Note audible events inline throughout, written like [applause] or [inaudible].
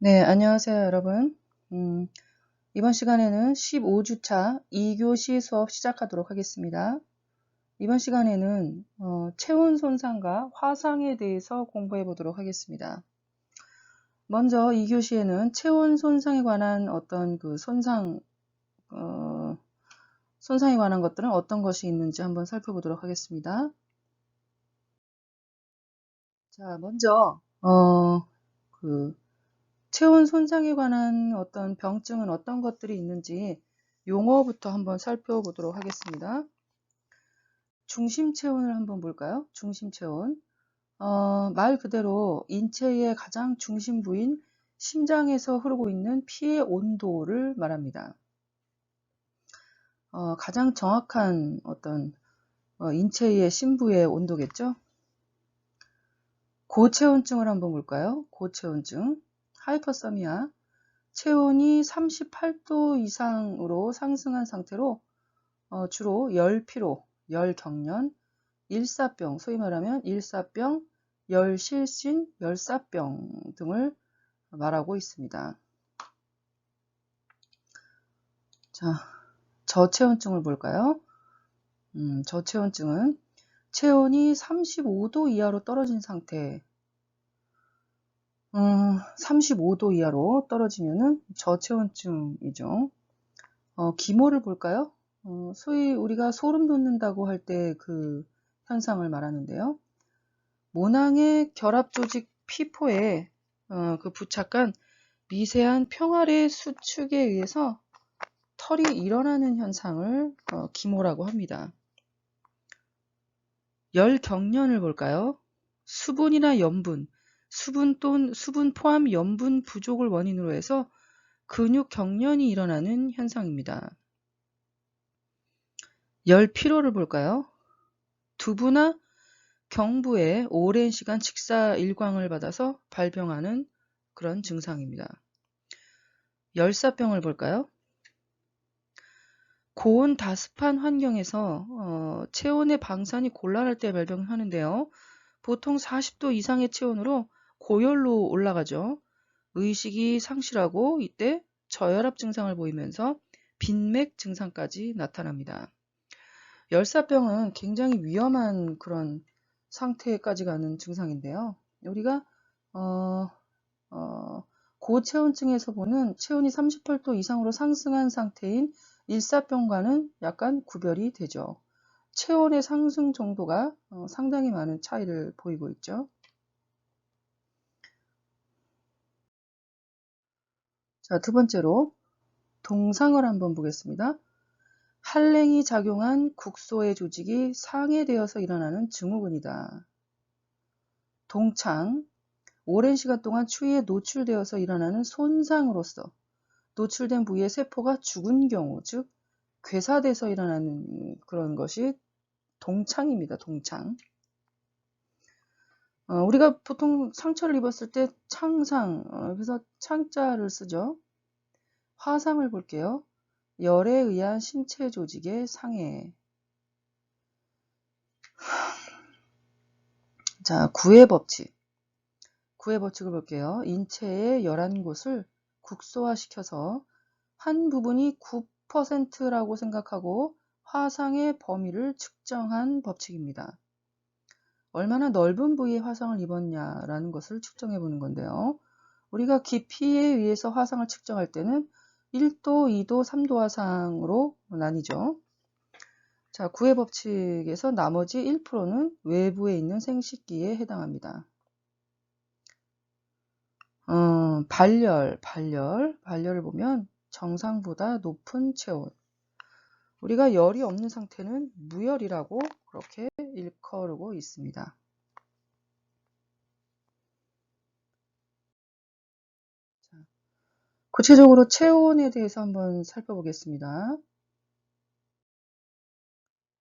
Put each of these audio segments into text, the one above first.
네, 안녕하세요, 여러분. 음, 이번 시간에는 15주차 2교시 수업 시작하도록 하겠습니다. 이번 시간에는 어, 체온 손상과 화상에 대해서 공부해 보도록 하겠습니다. 먼저 2교시에는 체온 손상에 관한 어떤 그 손상, 어, 손상에 관한 것들은 어떤 것이 있는지 한번 살펴보도록 하겠습니다. 자, 먼저, 어, 그, 체온 손상에 관한 어떤 병증은 어떤 것들이 있는지 용어부터 한번 살펴보도록 하겠습니다. 중심 체온을 한번 볼까요? 중심 체온. 어, 말 그대로 인체의 가장 중심 부인 심장에서 흐르고 있는 피의 온도를 말합니다. 어, 가장 정확한 어떤 어, 인체의 심부의 온도겠죠? 고체온증을 한번 볼까요? 고체온증. 하이퍼서미아. 체온이 38도 이상으로 상승한 상태로 어, 주로 열 피로, 열 경련, 일사병, 소위 말하면 일사병, 열실신, 열사병 등을 말하고 있습니다. 자, 저체온증을 볼까요? 음, 저체온증은 체온이 35도 이하로 떨어진 상태, 음, 35도 이하로 떨어지면은 저체온증이죠. 어, 기모를 볼까요? 어, 소위 우리가 소름 돋는다고 할 때 그 현상을 말하는데요. 모낭의 결합 조직 피포에 어, 그 부착한 미세한 평알의 수축에 의해서 털이 일어나는 현상을 어, 기모라고 합니다. 열 경련을 볼까요? 수분이나 염분, 수분 또는 수분 포함 염분 부족을 원인으로 해서 근육 경련이 일어나는 현상입니다. 열 피로를 볼까요? 두부나 경부에 오랜 시간 직사 일광을 받아서 발병하는 그런 증상입니다. 열사병을 볼까요? 고온 다습한 환경에서 어, 체온의 방산이 곤란할 때 발병하는데요. 보통 40도 이상의 체온으로 고열로 올라가죠. 의식이 상실하고 이때 저혈압 증상을 보이면서 빈맥 증상까지 나타납니다. 열사병은 굉장히 위험한 그런 상태까지 가는 증상인데요. 우리가 어, 어, 고체온증에서 보는 체온이 38도 이상으로 상승한 상태인 일사병과는 약간 구별이 되죠. 체온의 상승 정도가 어, 상당히 많은 차이를 보이고 있죠. 자, 두 번째로 동상을 한번 보겠습니다. 한랭이 작용한 국소의 조직이 상해되어서 일어나는 증후군이다. 동창, 오랜 시간 동안 추위에 노출되어서 일어나는 손상으로서 노출된 부위의 세포가 죽은 경우, 즉 괴사돼서 일어나는 그런 것이 동창입니다. 동창. 어, 우리가 보통 상처를 입었을 때 창상, 어, 그래서 창자를 쓰죠. 화상을 볼게요. 열에 의한 신체 조직의 상해. [sighs] 자, 구의 법칙. 구의 법칙을 볼게요. 인체의 열한 곳을 국소화시켜서 한 부분이 9%라고 생각하고 화상의 범위를 측정한 법칙입니다. 얼마나 넓은 부위에 화상을 입었냐라는 것을 측정해 보는 건데요. 우리가 깊이에 의해서 화상을 측정할 때는 1도, 2도, 3도 화상으로 나뉘죠. 자, 구의 법칙에서 나머지 1%는 외부에 있는 생식기에 해당합니다. 어, 발열, 발열, 발열을 보면 정상보다 높은 체온. 우리가 열이 없는 상태는 무열이라고 그렇게 일컬고 있습니다. 자, 구체적으로 체온에 대해서 한번 살펴보겠습니다.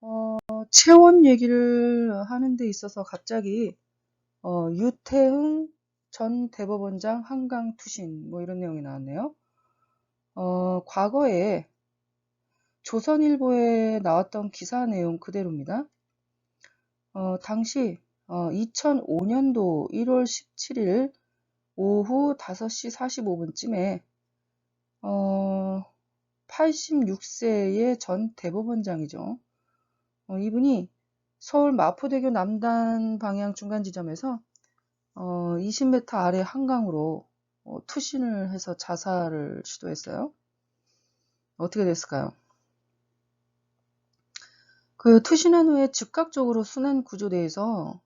어, 체온 얘기를 하는 데 있어서 갑자기 어, 유태흥 전 대법원장 한강 투신 뭐 이런 내용이 나왔네요. 어, 과거에 조선일보에 나왔던 기사 내용 그대로입니다. 어, 당시 어, 2005년도 1월 17일 오후 5시 45분쯤에 어, 86세의 전 대법원장이죠. 어, 이분이 서울 마포대교 남단 방향 중간 지점에서 어, 20m 아래 한강으로 어, 투신을 해서 자살을 시도했어요. 어떻게 됐을까요? 그 투신한 후에 즉각적으로 순환 구조대에서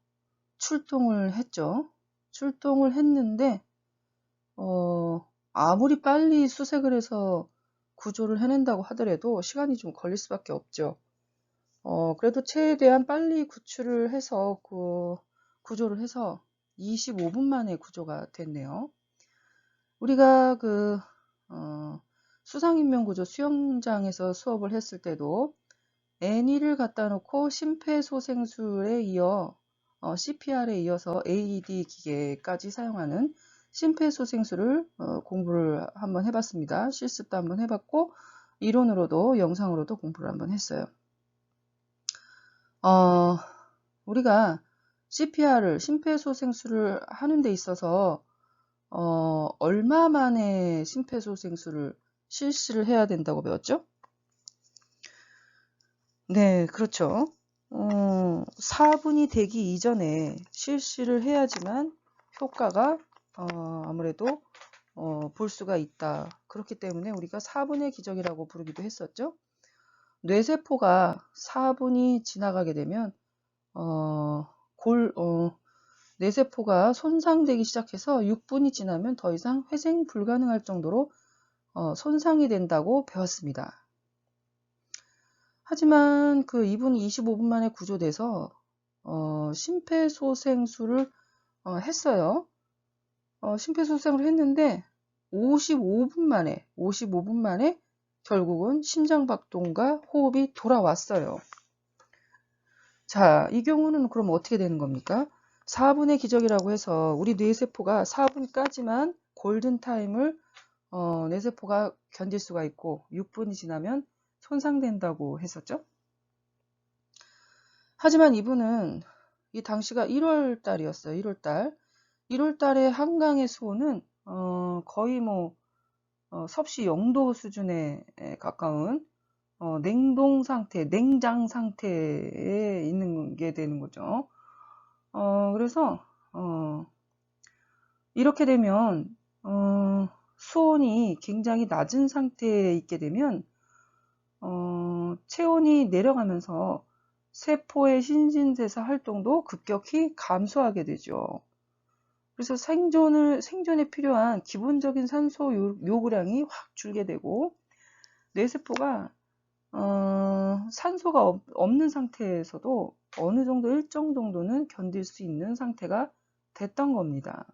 출동을 했죠. 출동을 했는데 어, 아무리 빨리 수색을 해서 구조를 해낸다고 하더라도 시간이 좀 걸릴 수밖에 없죠. 어, 그래도 최대한 빨리 구출을 해서 그 구조를 해서 25분 만에 구조가 됐네요. 우리가 그 어, 수상인명 구조 수영장에서 수업을 했을 때도 N이를 갖다 놓고 심폐소생술에 이어 어, CPR에 이어서 AED 기계까지 사용하는 심폐소생술을 어, 공부를 한번 해봤습니다. 실습도 한번 해봤고 이론으로도 영상으로도 공부를 한번 했어요. 어, 우리가 CPR을 심폐소생술을 하는 데 있어서 어, 얼마 만에 심폐소생술을 실시를 해야 된다고 배웠죠? 네, 그렇죠. 어, 4분이 되기 이전에 실시를 해야지만 효과가 어, 아무래도 어, 볼 수가 있다. 그렇기 때문에 우리가 4분의 기적이라고 부르기도 했었죠. 뇌세포가 4분이 지나가게 되면 어, 골, 어, 뇌세포가 손상되기 시작해서 6분이 지나면 더 이상 회생 불가능할 정도로 어, 손상이 된다고 배웠습니다. 하지만 그 이분이 25분 만에 구조돼서 어, 심폐소생술을 어, 했어요. 어, 심폐소생을 했는데 55분 만에 55분 만에 결국은 심장박동과 호흡이 돌아왔어요. 자, 이 경우는 그럼 어떻게 되는 겁니까? 4분의 기적이라고 해서 우리 뇌세포가 4분까지만 골든타임을 어, 뇌세포가 견딜 수가 있고 6분이 지나면 손상된다고 했었죠. 하지만 이분은 이 당시가 1월 달이었어요. 1월 달. 1월 달에 한강의 수온은 어, 거의 뭐 어, 섭씨 0도 수준에 가까운 어, 냉동 상태, 냉장 상태에 있는 게 되는 거죠. 어, 그래서 어, 이렇게 되면 어, 수온이 굉장히 낮은 상태에 있게 되면 어, 체온이 내려가면서 세포의 신진대사 활동도 급격히 감소하게 되죠. 그래서 생존을, 생존에 필요한 기본적인 산소 요구량이 확 줄게 되고, 뇌세포가, 어, 산소가 없, 없는 상태에서도 어느 정도 일정 정도는 견딜 수 있는 상태가 됐던 겁니다.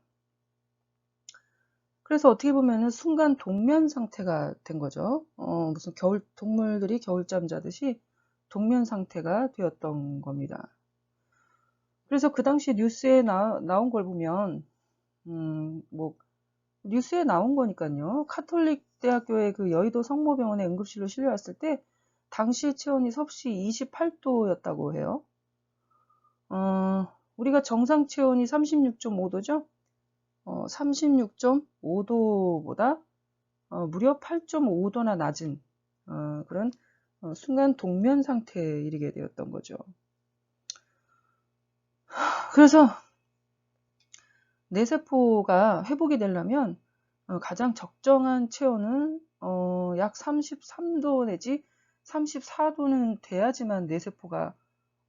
그래서 어떻게 보면은 순간 동면 상태가 된 거죠. 어, 무슨 겨울, 동물들이 겨울잠 자듯이 동면 상태가 되었던 겁니다. 그래서 그 당시 뉴스에 나, 나온 걸 보면, 음, 뭐, 뉴스에 나온 거니까요. 카톨릭 대학교의 그 여의도 성모병원에 응급실로 실려왔을 때, 당시 체온이 섭씨 28도였다고 해요. 어, 우리가 정상 체온이 36.5도죠? 어, 36.5도보다 어, 무려 8.5도나 낮은 어, 그런 어, 순간 동면 상태에 이르게 되었던 거죠. [sighs] 그래서 뇌세포가 회복이 되려면 어, 가장 적정한 체온은 어, 약 33도 내지 34도는 돼야지만 뇌세포가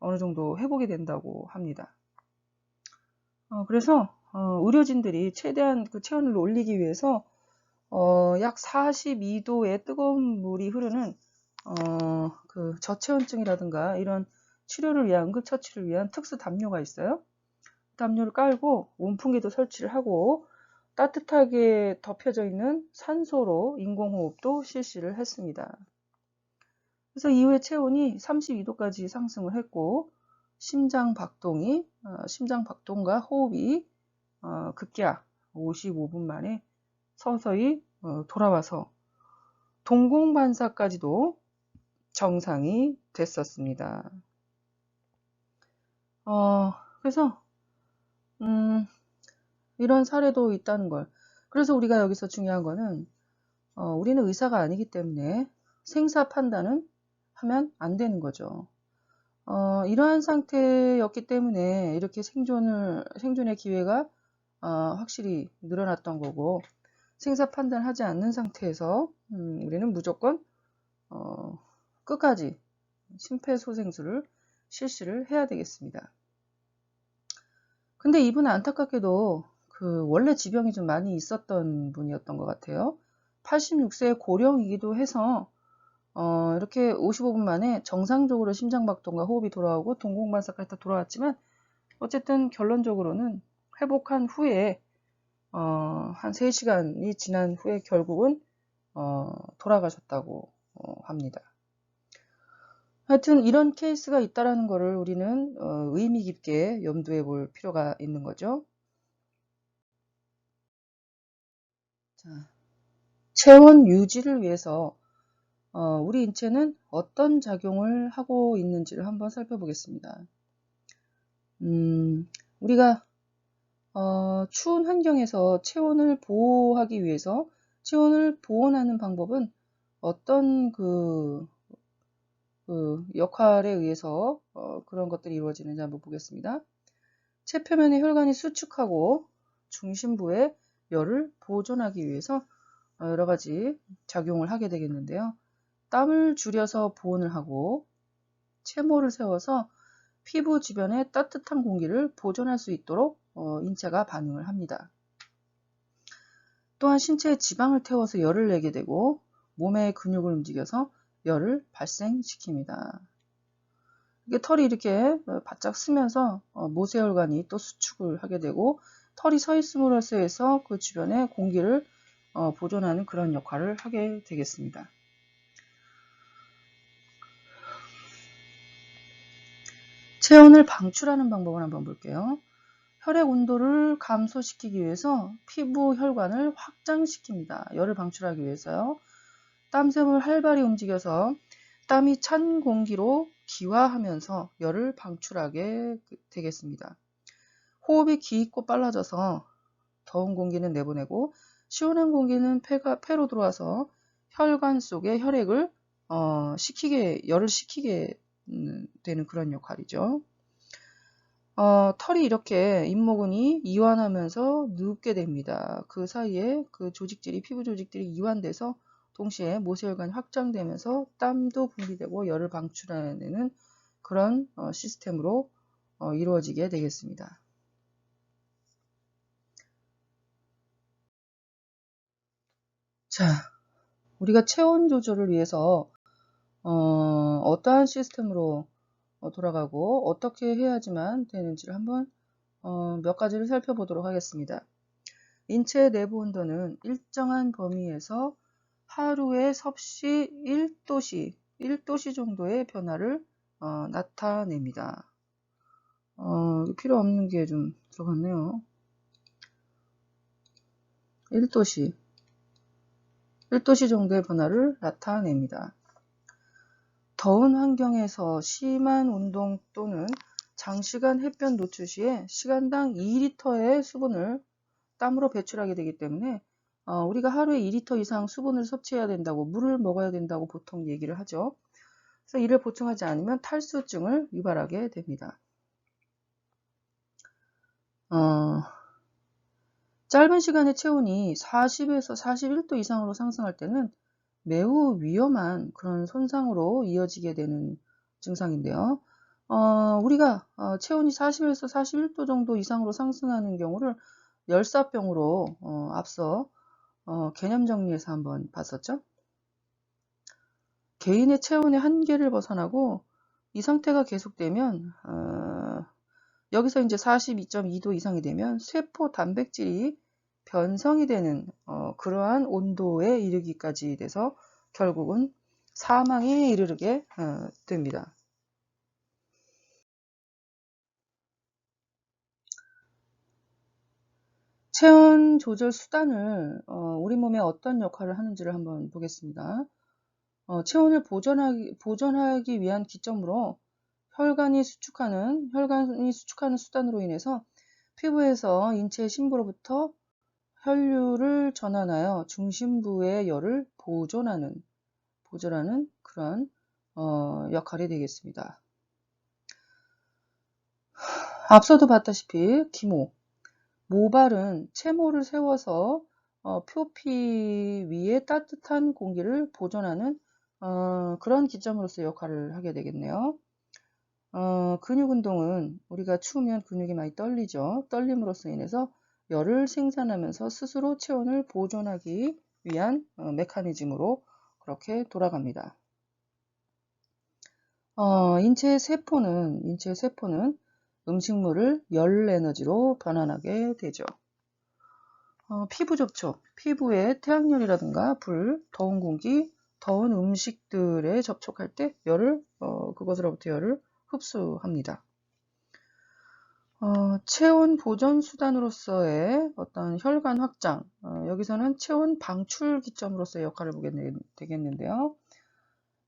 어느 정도 회복이 된다고 합니다. 그래서 어, 의료진들이 최대한 그 체온을 올리기 위해서 어, 약 42도의 뜨거운 물이 흐르는 어, 그 저체온증이라든가 이런 치료를 위한 응급 처치를 위한 특수 담요가 있어요. 담요를 깔고 온풍기도 설치를 하고 따뜻하게 덮여져 있는 산소로 인공호흡도 실시를 했습니다. 그래서 이후에 체온이 32도까지 상승을 했고 심장 박동이 어, 심장 박동과 호흡이 어, 급기야 55분 만에 서서히 어, 돌아와서 동공반사까지도 정상이 됐었습니다. 어, 그래서 음, 이런 사례도 있다는 걸. 그래서 우리가 여기서 중요한 거는 어, 우리는 의사가 아니기 때문에 생사 판단은 하면 안 되는 거죠. 어, 이러한 상태였기 때문에 이렇게 생존을 생존의 기회가 어, 확실히 늘어났던 거고 생사 판단하지 않는 상태에서 음, 우리는 무조건 어, 끝까지 심폐소생술을 실시를 해야 되겠습니다. 근데 이분은 안타깝게도 그 원래 지병이 좀 많이 있었던 분이었던 것 같아요. 86세 고령이기도 해서 어, 이렇게 55분 만에 정상적으로 심장박동과 호흡이 돌아오고 동공반사까지 다 돌아왔지만 어쨌든 결론적으로는 회복한 후에 어, 한 3시간이 지난 후에 결국은 어, 돌아가셨다고 어, 합니다. 하여튼 이런 케이스가 있다라는 것을 우리는 어, 의미 깊게 염두에 볼 필요가 있는 거죠. 자, 체온 유지를 위해서 어, 우리 인체는 어떤 작용을 하고 있는지를 한번 살펴보겠습니다. 음, 우리가 어, 추운 환경에서 체온을 보호하기 위해서 체온을 보온하는 방법은 어떤 그, 그 역할에 의해서 어, 그런 것들이 이루어지는지 한번 보겠습니다. 체표면의 혈관이 수축하고 중심부에 열을 보존하기 위해서 어, 여러 가지 작용을 하게 되겠는데요. 땀을 줄여서 보온을 하고 채모를 세워서 피부 주변에 따뜻한 공기를 보존할 수 있도록 어, 인체가 반응을 합니다. 또한 신체에 지방을 태워서 열을 내게 되고 몸의 근육을 움직여서 열을 발생시킵니다. 이게 털이 이렇게 바짝 쓰면서 어, 모세혈관이 또 수축을 하게 되고 털이 서 있음으로써 해서 그 주변에 공기를 어, 보존하는 그런 역할을 하게 되겠습니다. 체온을 방출하는 방법을 한번 볼게요. 혈액 온도를 감소시키기 위해서 피부 혈관을 확장시킵니다. 열을 방출하기 위해서요. 땀샘을 활발히 움직여서 땀이 찬 공기로 기화하면서 열을 방출하게 되겠습니다. 호흡이 깊고 빨라져서 더운 공기는 내보내고 시원한 공기는 폐가, 폐로 들어와서 혈관 속에 혈액을 어, 식히게 열을 식히게 음, 되는 그런 역할이죠. 어, 털이 이렇게 잇모근이 이완하면서 눕게 됩니다. 그 사이에 그 조직들이 피부 조직들이 이완돼서 동시에 모세혈관이 확장되면서 땀도 분비되고 열을 방출해내는 그런 어, 시스템으로 어, 이루어지게 되겠습니다. 자, 우리가 체온 조절을 위해서 어, 떠한 시스템으로 어, 돌아가고 어떻게 해야지만 되는지를 한번 어, 몇 가지를 살펴보도록 하겠습니다. 인체 내부 온도는 일정한 범위에서 하루에 섭씨 1도씨, 1도씨 정도의 변화를 어, 나타냅니다. 어, 필요 없는 게 좀 들어갔네요. 1도씨. 1도씨 정도의 변화를 나타냅니다. 더운 환경에서 심한 운동 또는 장시간 햇볕 노출 시에 시간당 2리터의 수분을 땀으로 배출하게 되기 때문에 어, 우리가 하루에 2리터 이상 수분을 섭취해야 된다고 물을 먹어야 된다고 보통 얘기를 하죠. 그래서 이를 보충하지 않으면 탈수증을 유발하게 됩니다. 어, 짧은 시간에 체온이 40에서 41도 이상으로 상승할 때는 매우 위험한 그런 손상으로 이어지게 되는 증상인데요. 어, 우리가 어, 체온이 40에서 41도 정도 이상으로 상승하는 경우를 열사병으로 어, 앞서 어, 개념 정리해서 한번 봤었죠. 개인의 체온의 한계를 벗어나고 이 상태가 계속되면 어, 여기서 이제 42.2도 이상이 되면 세포 단백질이 변성이 되는 어, 그러한 온도에 이르기까지 돼서 결국은 사망에 이르게 어, 됩니다. 체온 조절 수단을 어, 우리 몸에 어떤 역할을 하는지를 한번 보겠습니다. 어, 체온을 보존하기, 보존하기 위한 기점으로 혈관이 수축하는 혈관이 수축하는 수단으로 인해서 피부에서 인체의 심부로부터 혈류를 전환하여 중심부의 열을 보존하는 보존하는 그런 어, 역할이 되겠습니다. 앞서도 봤다시피 기모 모발은 채모를 세워서 어, 표피 위에 따뜻한 공기를 보존하는 어, 그런 기점으로서 역할을 하게 되겠네요. 어, 근육 운동은 우리가 추우면 근육이 많이 떨리죠. 떨림으로써 인해서 열을 생산하면서 스스로 체온을 보존하기 위한 어, 메커니즘으로 그렇게 돌아갑니다. 어, 인체의 세포는 인체의 세포는 음식물을 열 에너지로 변환하게 되죠. 어, 피부 접촉, 피부에 태양열이라든가 불, 더운 공기, 더운 음식들에 접촉할 때 열을 어, 그것으로부터 열을 흡수합니다. 어, 체온 보존 수단으로서의 어떤 혈관 확장, 어, 여기서는 체온 방출 기점으로서의 역할을 보게 되겠는데요.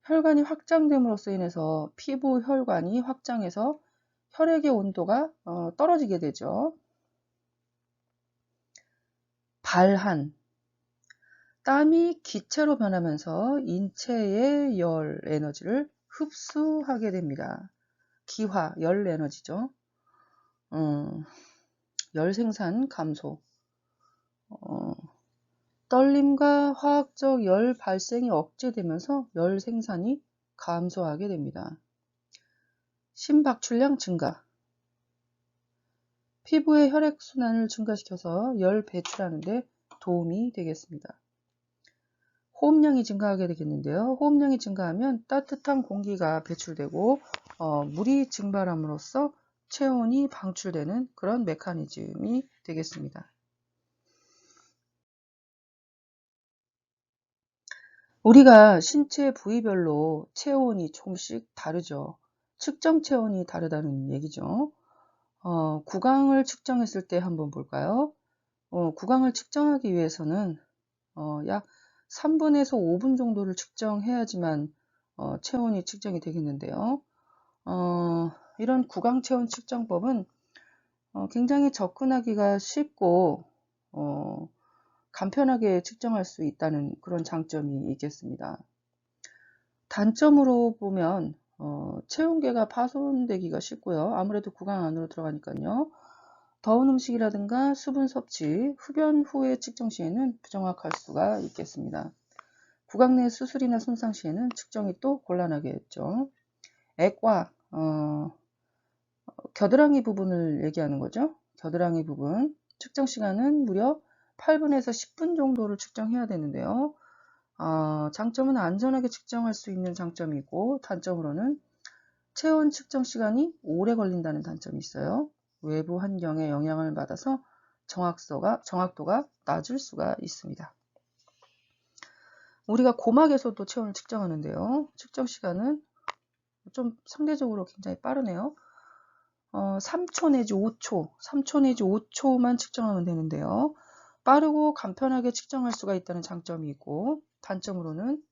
혈관이 확장됨으로써 인해서 피부 혈관이 확장해서 혈액의 온도가 어, 떨어지게 되죠. 발한, 땀이 기체로 변하면서 인체의 열 에너지를 흡수하게 됩니다. 기화, 열 에너지죠. 어, 열 생산 감소. 어, 떨림과 화학적 열 발생이 억제되면서 열 생산이 감소하게 됩니다. 심박출량 증가. 피부의 혈액순환을 증가시켜서 열 배출하는 데 도움이 되겠습니다. 호흡량이 증가하게 되겠는데요. 호흡량이 증가하면 따뜻한 공기가 배출되고 어, 물이 증발함으로써 체온이 방출되는 그런 메커니즘이 되겠습니다. 우리가 신체 부위별로 체온이 조금씩 다르죠. 측정 체온이 다르다는 얘기죠. 어, 구강을 측정했을 때 한번 볼까요? 어, 구강을 측정하기 위해서는 어, 약 3분에서 5분 정도를 측정해야지만 어, 체온이 측정이 되겠는데요. 어, 이런 구강 체온 측정법은 어, 굉장히 접근하기가 쉽고 어, 간편하게 측정할 수 있다는 그런 장점이 있겠습니다. 단점으로 보면 어, 체온계가 파손되기가 쉽고요. 아무래도 구강 안으로 들어가니까요. 더운 음식이라든가 수분 섭취, 흡연 후의 측정 시에는 부정확할 수가 있겠습니다. 구강 내 수술이나 손상 시에는 측정이 또 곤란하겠죠. 액과 어, 겨드랑이 부분을 얘기하는 거죠. 겨드랑이 부분 측정 시간은 무려 8분에서 10분 정도를 측정해야 되는데요. 어, 장점은 안전하게 측정할 수 있는 장점이고 단점으로는 체온 측정 시간이 오래 걸린다는 단점이 있어요. 외부 환경에 영향을 받아서 정확도가, 정확도가 낮을 수가 있습니다. 우리가 고막에서도 체온을 측정하는데요. 측정 시간은 좀 상대적으로 굉장히 빠르네요. 어, 3초 내지 5초, 3초 내지 5초만 측정하면 되는데요. 빠르고 간편하게 측정할 수가 있다는 장점이 있고 단점으로는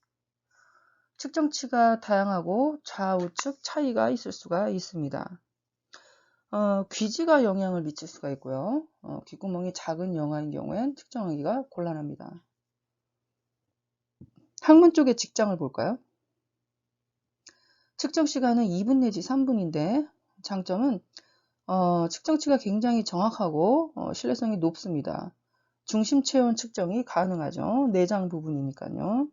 측정치가 다양하고 좌우측 차이가 있을 수가 있습니다. 어, 귀지가 영향을 미칠 수가 있고요. 어, 귓구멍이 작은 영화인 경우엔 측정하기가 곤란합니다. 항문 쪽의 직장을 볼까요? 측정 시간은 2분 내지 3분인데 장점은 어, 측정치가 굉장히 정확하고 어, 신뢰성이 높습니다. 중심 체온 측정이 가능하죠. 내장 부분이니까요.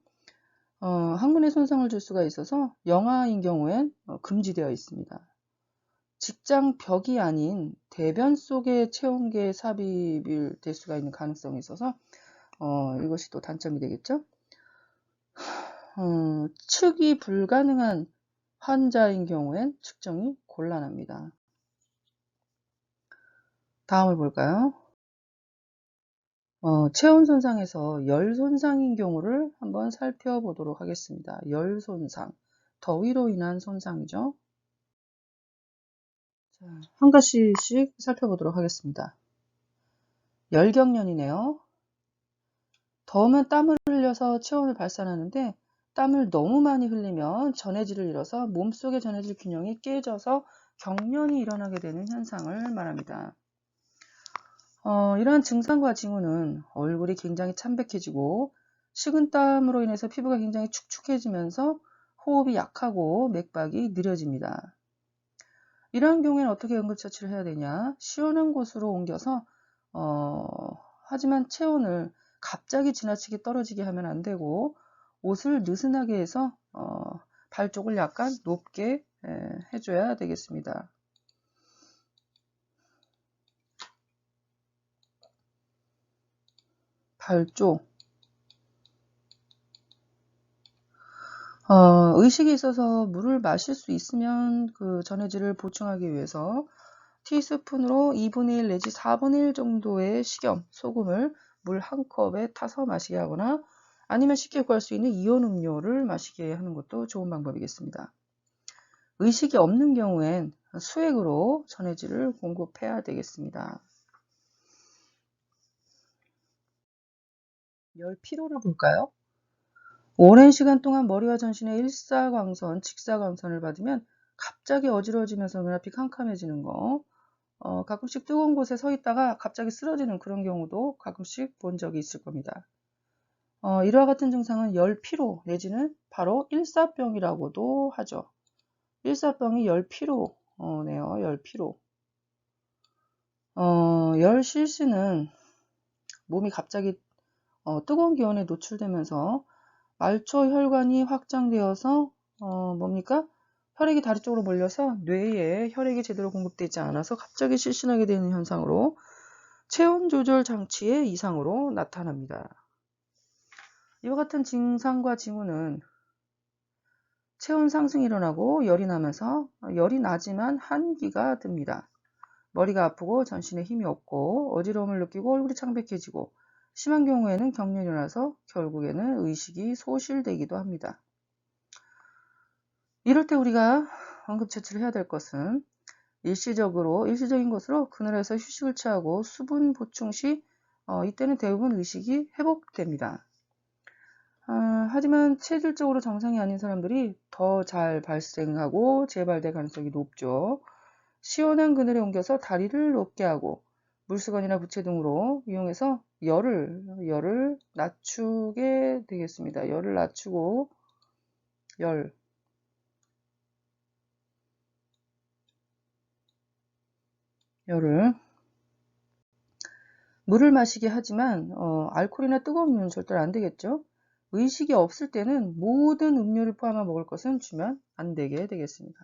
어, 항문에 손상을 줄 수가 있어서 영아인 경우엔 어, 금지되어 있습니다. 직장 벽이 아닌 대변 속에 체온계 삽입이 될 수가 있는 가능성이 있어서 어, 이것이 또 단점이 되겠죠. 어, 측이 불가능한 환자인 경우엔 측정이 곤란합니다. 다음을 볼까요? 어, 체온 손상에서 열 손상인 경우를 한번 살펴보도록 하겠습니다. 열 손상, 더위로 인한 손상이죠. 자, 한 가지씩 살펴보도록 하겠습니다. 열경련이네요. 더우면 땀을 흘려서 체온을 발산하는데 땀을 너무 많이 흘리면 전해질을 잃어서 몸속의 전해질 균형이 깨져서 경련이 일어나게 되는 현상을 말합니다. 어, 이러한 증상과 징후는 얼굴이 굉장히 참백해지고 식은땀으로 인해서 피부가 굉장히 축축해지면서 호흡이 약하고 맥박이 느려집니다. 이러한 경우에는 어떻게 응급처치를 해야 되냐? 시원한 곳으로 옮겨서 어, 하지만 체온을 갑자기 지나치게 떨어지게 하면 안 되고 옷을 느슨하게 해서 어, 발 쪽을 약간 높게 에, 해줘야 되겠습니다. 발 쪽. 어, 의식이 있어서 물을 마실 수 있으면 그 전해질을 보충하기 위해서 티스푼으로 2분의 1 내지 4분의 1 정도의 식염, 소금을 물 한 컵에 타서 마시게 하거나 아니면 쉽게 구할 수 있는 이온 음료를 마시게 하는 것도 좋은 방법이겠습니다. 의식이 없는 경우엔 수액으로 전해질을 공급해야 되겠습니다. 열 피로를 볼까요? 오랜 시간 동안 머리와 전신에 일사광선, 직사광선을 받으면 갑자기 어지러워지면서 눈앞이 캄캄해지는 거, 어, 가끔씩 뜨거운 곳에 서 있다가 갑자기 쓰러지는 그런 경우도 가끔씩 본 적이 있을 겁니다. 어, 이와 같은 증상은 열피로 내지는 바로 일사병이라고도 하죠. 일사병이 열피로네요. 열피로. 어, 열실시는 몸이 갑자기 어, 뜨거운 기온에 노출되면서 말초 혈관이 확장되어서 어, 뭡니까? 혈액이 다리 쪽으로 몰려서 뇌에 혈액이 제대로 공급되지 않아서 갑자기 실신하게 되는 현상으로 체온 조절 장치의 이상으로 나타납니다. 이와 같은 증상과 징후는 체온 상승이 일어나고 열이 나면서 열이 나지만 한기가 듭니다. 머리가 아프고 전신에 힘이 없고 어지러움을 느끼고 얼굴이 창백해지고 심한 경우에는 경련이 일어나서 결국에는 의식이 소실되기도 합니다. 이럴 때 우리가 응급 처치를 해야 될 것은 일시적으로 일시적인 것으로 그늘에서 휴식을 취하고 수분 보충 시 어, 이때는 대부분 의식이 회복됩니다. 어, 하지만 체질적으로 정상이 아닌 사람들이 더 잘 발생하고 재발될 가능성이 높죠. 시원한 그늘에 옮겨서 다리를 높게 하고 물수건이나 부채 등으로 이용해서 열을 열을 낮추게 되겠습니다. 열을 낮추고 열 열을 물을 마시게 하지만 어, 알코올이나 뜨거운 물은 절대로 안 되겠죠. 의식이 없을 때는 모든 음료를 포함해 먹을 것은 주면 안 되게 되겠습니다.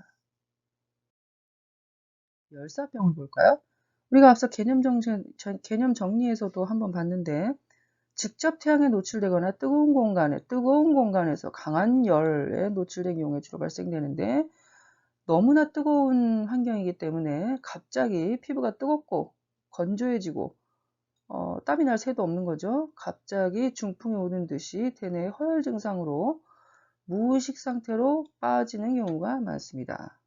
열사병을 볼까요? 우리가 앞서 개념, 정리, 개념 정리에서도 한번 봤는데 직접 태양에 노출되거나 뜨거운 공간에 뜨거운 공간에서 강한 열에 노출된 경우에 주로 발생되는데 너무나 뜨거운 환경이기 때문에 갑자기 피부가 뜨겁고 건조해지고 어, 땀이 날 새도 없는 거죠. 갑자기 중풍이 오는 듯이 대뇌 허열 증상으로 무의식 상태로 빠지는 경우가 많습니다.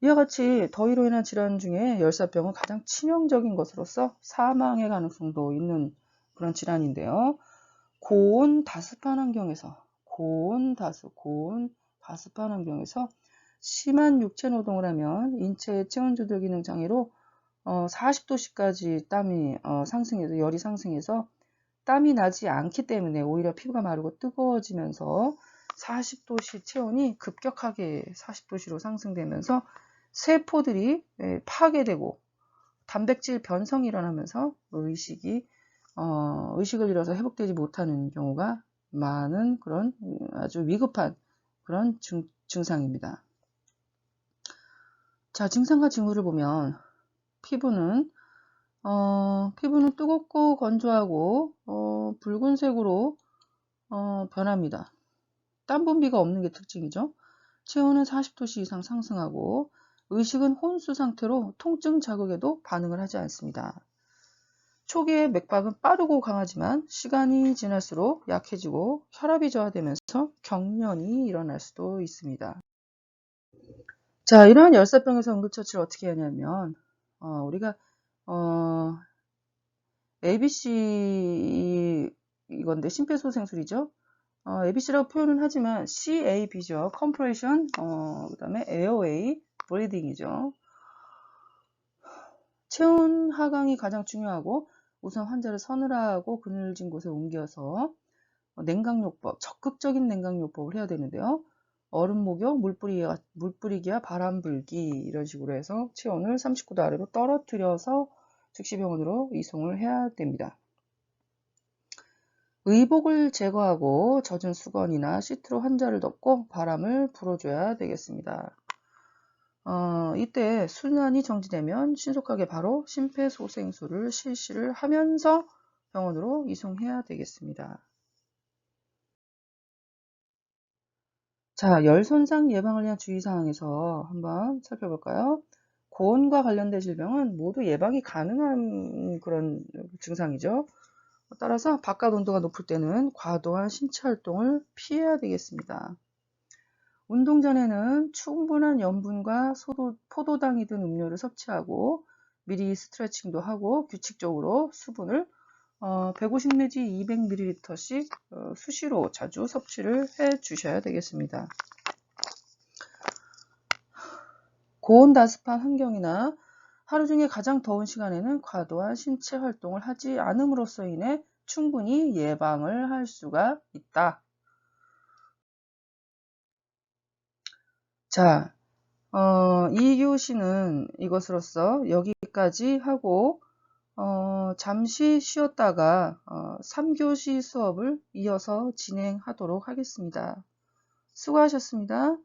이와 같이 더위로 인한 질환 중에 열사병은 가장 치명적인 것으로서 사망의 가능성도 있는 그런 질환인데요. 고온 다습한 환경에서 고온 다습, 고온 다습한 환경에서 심한 육체 노동을 하면 인체의 체온 조절 기능 장애로 어, 40도씨까지 땀이 어, 상승해서 열이 상승해서 땀이 나지 않기 때문에 오히려 피부가 마르고 뜨거워지면서 40도씨 체온이 급격하게 40도씨로 상승되면서 세포들이 예, 파괴되고 단백질 변성이 일어나면서 의식이 어, 의식을 잃어서 회복되지 못하는 경우가 많은 그런 아주 위급한 그런 증, 증상입니다. 자, 증상과 징후를 보면 피부는 어, 피부는 뜨겁고 건조하고 어, 붉은색으로 어, 변합니다. 땀 분비가 없는 게 특징이죠. 체온은 40도씨 이상 상승하고 의식은 혼수 상태로 통증 자극에도 반응을 하지 않습니다. 초기에 맥박은 빠르고 강하지만 시간이 지날수록 약해지고 혈압이 저하되면서 경련이 일어날 수도 있습니다. 자, 이러한 열사병에서 응급처치를 어떻게 하냐면 어, 우리가 어, ABC 이건데 심폐소생술이죠. 어, ABC라고 표현은 하지만 CAB죠. Compression, 어, 그 다음에 Airway, 브리딩이죠. 체온 하강이 가장 중요하고 우선 환자를 서늘하고 그늘진 곳에 옮겨서 냉각요법, 적극적인 냉각요법을 해야 되는데요. 얼음 목욕, 물 뿌리기와, 바람 불기 이런 식으로 해서 체온을 39도 아래로 떨어뜨려서 즉시 병원으로 이송을 해야 됩니다. 의복을 제거하고 젖은 수건이나 시트로 환자를 덮고 바람을 불어줘야 되겠습니다. 어, 이때 순환이 정지되면 신속하게 바로 심폐소생술을 실시를 하면서 병원으로 이송해야 되겠습니다. 자, 열 손상 예방을 위한 주의사항에서 한번 살펴볼까요? 고온과 관련된 질병은 모두 예방이 가능한 그런 증상이죠. 따라서 바깥 온도가 높을 때는 과도한 신체 활동을 피해야 되겠습니다. 운동 전에는 충분한 염분과 소도, 포도당이 든 음료를 섭취하고 미리 스트레칭도 하고 규칙적으로 수분을 어, 150 내지 200ml씩 어, 수시로 자주 섭취를 해 주셔야 되겠습니다. 고온 다습한 환경이나 하루 중에 가장 더운 시간에는 과도한 신체 활동을 하지 않음으로써 인해 충분히 예방을 할 수가 있다. 자, 어, 2교시는 이것으로서 여기까지 하고 어, 잠시 쉬었다가 어, 3교시 수업을 이어서 진행하도록 하겠습니다. 수고하셨습니다.